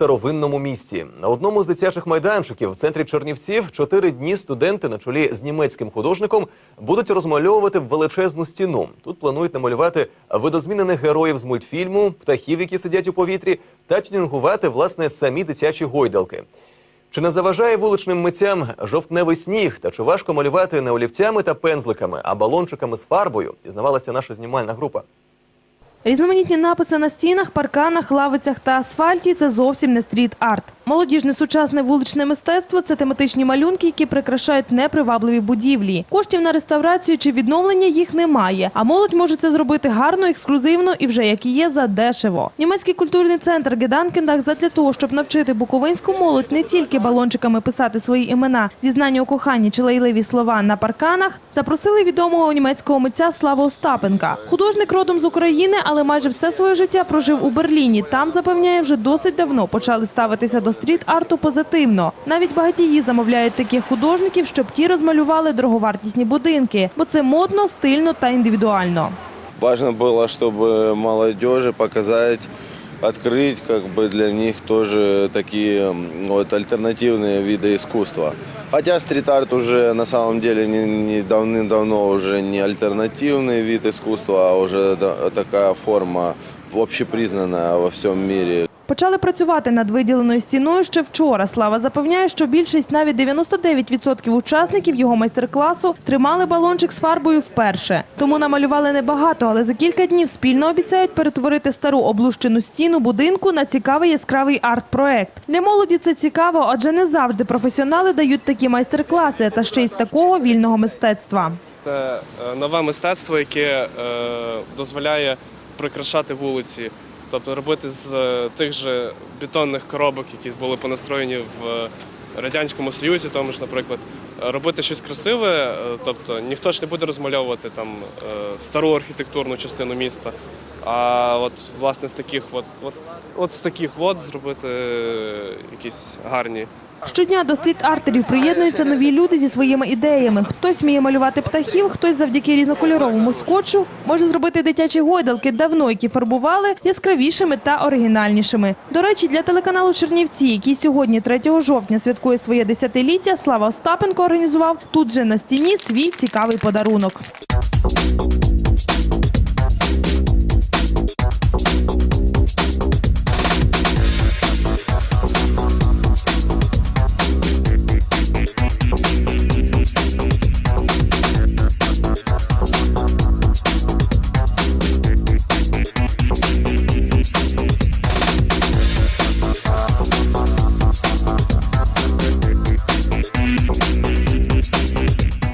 старовинному місті. На одному з дитячих майданчиків в центрі Чернівців чотири дні студенти на чолі з німецьким художником будуть розмальовувати величезну стіну. Тут планують намалювати видозмінених героїв з мультфільму, птахів, які сидять у повітрі, та тюнінгувати власне самі дитячі гойдалки. Чи не заважає вуличним митцям жовтневий сніг? Та чи важко малювати не олівцями та пензликами, а балончиками з фарбою? Дізнавалася наша знімальна група. Різноманітні написи на стінах, парканах, лавицях та асфальті – це зовсім не стріт-арт. Молодіжне сучасне вуличне мистецтво – це тематичні малюнки, які прикрашають непривабливі будівлі. Коштів на реставрацію чи відновлення їх немає, а молодь може це зробити гарно, ексклюзивно і вже як і є за дешево. Німецький культурний центр Геданкендах задля того, щоб навчити буковинську молодь не тільки балончиками писати свої імена, зізнання у коханні чи лайливі слова на парканах, запросили відомого німецького митця Славу Остапенка. Художник родом з України, але майже все своє життя прожив у Берліні. Там, запевняє, вже досить давно почали ставитися до стріт-арту позитивно. Навіть багатії замовляють таких художників, щоб ті розмалювали дороговартісні будинки, бо це модно, стильно та індивідуально. Важно було, щоб молодежи показать, открыть как бы для них тоже такие м, вот альтернативные виды искусства. Хотя стрит-арт уже на самом деле не, не давным-давно уже не альтернативный вид искусства, а уже да- такая форма общепризнанная во всем мире. Почали працювати над виділеною стіною ще вчора. Слава запевняє, що більшість, навіть 99% учасників його майстер-класу тримали балончик з фарбою вперше. Тому намалювали небагато, але за кілька днів спільно обіцяють перетворити стару облущену стіну будинку на цікавий яскравий арт-проект. Для молоді це цікаво, адже не завжди професіонали дають такі майстер-класи, та ще й з такого вільного мистецтва. Це е, нове мистецтво, яке е, дозволяє прикрашати вулиці, тобто робити з е, тих же бетонних коробок, які були понастроєні в е, Радянському Союзі, тому ж, наприклад, робити щось красиве, е, тобто ніхто ж не буде розмальовувати там стару архітектурну частину міста. А от власне з таких, от, от, от з таких от зробити е, якісь гарні Щодня до стріт-артерів приєднуються нові люди зі своїми ідеями. Хтось вміє малювати птахів, хтось завдяки різнокольоровому скотчу може зробити дитячі гойдалки, давно які фарбували яскравішими та оригінальнішими. До речі, для телеканалу Чернівці, який сьогодні, 3 жовтня, святкує своє десятиліття, Слава Остапенко організував тут же на стіні свій цікавий подарунок.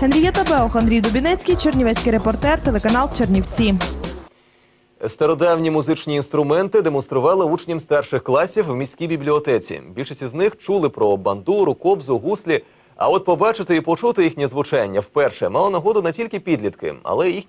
Генрієта Беох, Андрій Дубінецький, Чернівецький репортер, телеканал Чернівці. Стародавні музичні інструменти демонстрували учням старших класів в міській бібліотеці. Більшість із них чули про бандуру, кобзу, гуслі. А от побачити і почути їхнє звучання вперше мало нагоду не тільки підлітки, але й їхні